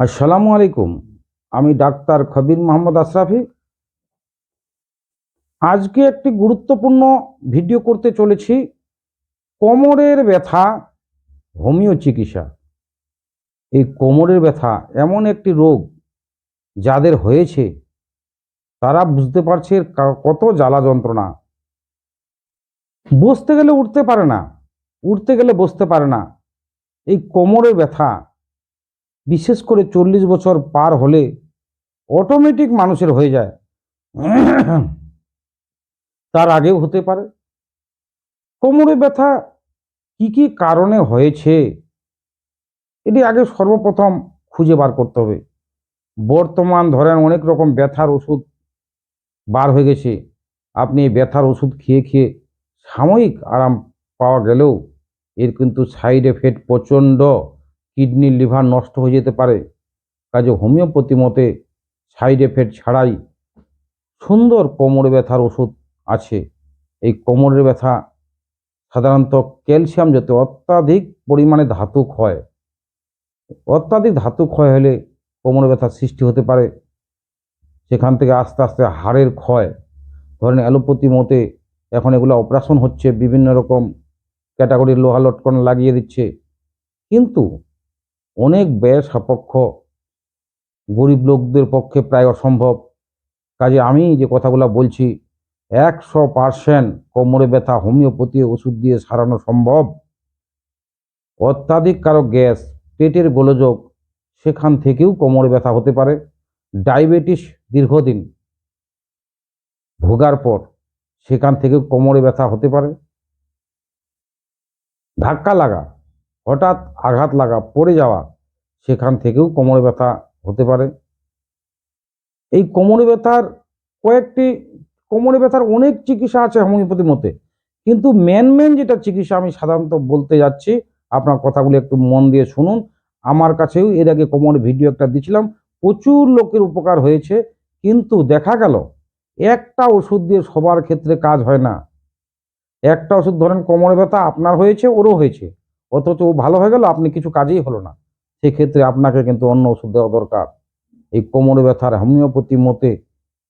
আসসালামু আলাইকুম। আমি ডাক্তার খবির মোহাম্মদ আশরাফি। আজকে একটি গুরুত্বপূর্ণ ভিডিও করতে চলেছি, কোমরের ব্যথা হোমিও চিকিৎসা এই কোমরের ব্যথা এমন একটি রোগ যাদের হয়েছে, তারা বুঝতে পারছে কত জ্বালা যন্ত্রণা। বসতে গেলে উঠতে পারে না, উঠতে গেলে বসতে পারে না। এই কোমরের ব্যথা বিশেষ করে চল্লিশ বছর পার হলে অটোমেটিক মানুষের হয়ে যায়। তার আগেও হতে পারে। কোমরে ব্যথা কি কি কারণে হয়েছে, এটি আগে সর্বপ্রথম খুঁজে বার করতে হবে। বর্তমান ধরেন অনেক রকম ব্যথার ওষুধ বার হয়ে গেছে। আপনি ব্যথার ওষুধ খেয়ে খেয়ে সাময়িক আরাম পাওয়া গেলেও এর কিন্তু সাইড এফেক্ট প্রচণ্ড। কিডনি লিভার নষ্ট হয়ে যেতে পারে। কাজে হোমিওপ্যাথি মতে সাইড এফেক্ট ছাড়াই সুন্দর কোমরে ব্যথার ওষুধ আছে। এই কোমরের ব্যথা সাধারণত ক্যালসিয়াম যাতে অত্যাধিক পরিমাণে ধাতু ক্ষয় অত্যাধিক ধাতু ক্ষয় হলে কোমরে ব্যথার সৃষ্টি হতে পারে। সেখান থেকে আস্তে আস্তে হাড়ের ক্ষয়। ধরেন অ্যালোপ্যাথি মতে এখন এগুলো অপারেশন হচ্ছে, বিভিন্ন রকম ক্যাটাগরির লোহা লটকন লাগিয়ে দিচ্ছে। কিন্তু অনেক ব্যয় সাপেক্ষ গরিব লোকদের পক্ষে প্রায় অসম্ভব। কাজে আমি যে কথাগুলো বলছি, একশো পার্সেন্ট কোমরে ব্যথা, হোমিওপ্যাথি ওষুধ দিয়ে সারানো সম্ভব? অত্যাধিক কারও গ্যাস, পেটের গোলযোগ, সেখান থেকেও কোমরে ব্যথা হতে পারে। ডায়াবেটিস দীর্ঘদিন ভোগার পর সেখান থেকেও কোমরে ব্যথা হতে পারে। ধাক্কা লাগা হঠাৎ আঘাত লাগা পড়ে যাওয়া সেখান থেকেও কোমরে ব্যথা হতে পারে। এই কোমরে ব্যথার কয়েকটি, কোমরে ব্যথার অনেক চিকিৎসা আছে হোমিওপ্যাথির মতে কিন্তু মেন মেন যেটা চিকিৎসা আমি সাধারণত বলতে যাচ্ছি, আপনার কথাগুলো একটু মন দিয়ে শুনুন। আমার কাছেও এর আগে কোমর ভিডিও একটা দিছিলাম প্রচুর লোকের উপকার হয়েছে, কিন্তু দেখা গেল, একটা ওষুধ দিয়ে সবার ক্ষেত্রে কাজ হয় না। একটা ওষুধ ধরেন কোমরে ব্যথা, আপনার হয়েছে, ওরও হয়েছে। অথচ ভালো হয়ে গেল, আপনি কিছু কাজেই হলো না। সেক্ষেত্রে আপনাকে কিন্তু অন্য ওষুধ দেওয়া দরকার। এই কোমরে ব্যথার হোমিওপ্যাথি মতে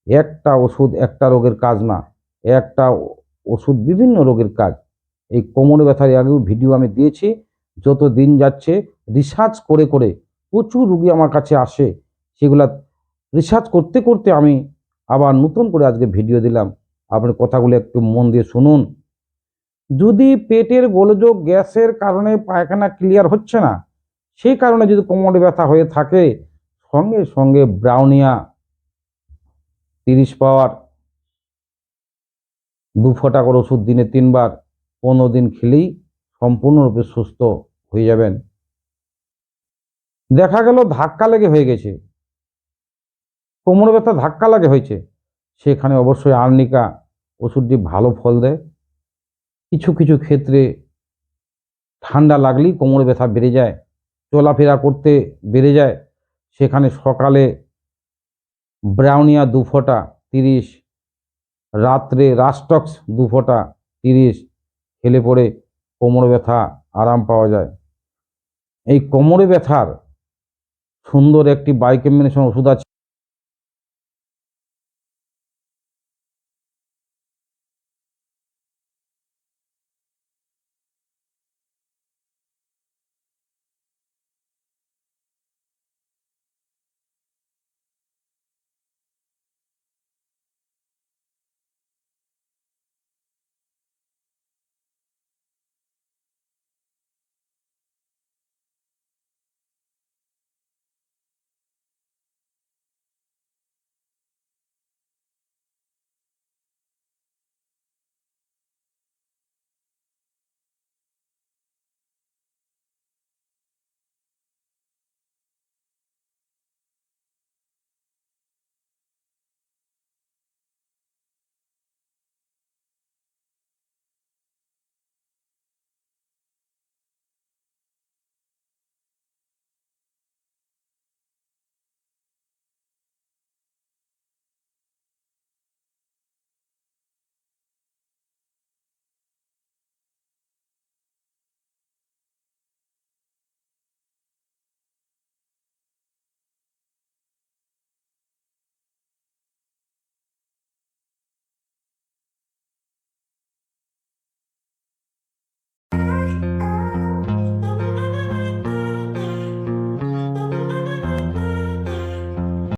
একটা ওষুধ একটা রোগের কাজ না, একটা ওষুধ বিভিন্ন রোগের কাজ। এই কোমরে ব্যথার আগেও ভিডিও আমি দিয়েছি, যত দিন যাচ্ছে রিসার্চ করে করে প্রচুর রুগী আমার কাছে আসে, সেগুলা রিসার্চ করতে করতে আমি আবার নতুন করে আজকে ভিডিও দিলাম। আপনার কথাগুলো একটু মন দিয়ে শুনুন। যদি পেটের গোলযোগ গ্যাসের কারণে পায়খানা ক্লিয়ার হচ্ছে না, সেই কারণে যদি কোমরে ব্যথা হয়ে থাকে, সঙ্গে সঙ্গে ব্রাউনিয়া তিরিশ পাওয়ার, দু ফোঁটা করে ওষুধ দিনে তিনবার, পনেরো দিন খেলেই সম্পূর্ণরূপে সুস্থ হয়ে যাবেন। দেখা গেল ধাক্কা লেগে হয়ে গেছে। কোমরে ব্যথা ধাক্কা লাগে হয়েছে। সেখানে অবশ্যই আর্নিকা ওষুধটি ভালো ফল দেয়। কিছু কিছু ক্ষেত্রে ঠান্ডা লাগলেই কোমরে ব্যথা বেড়ে যায়, চলাফেরা করতে বেড়ে যায়। সেখানে সকালে ব্রাউনিয়া দু ফোঁটা তিরিশ, রাত্রে রাস্টক্স দু ফোঁটা তিরিশ খেলে পড়ে কোমর ব্যথা আরাম পাওয়া যায়। এই কোমরে ব্যথার সুন্দর একটি বাইকেমিনেশন ওষুধ আছে।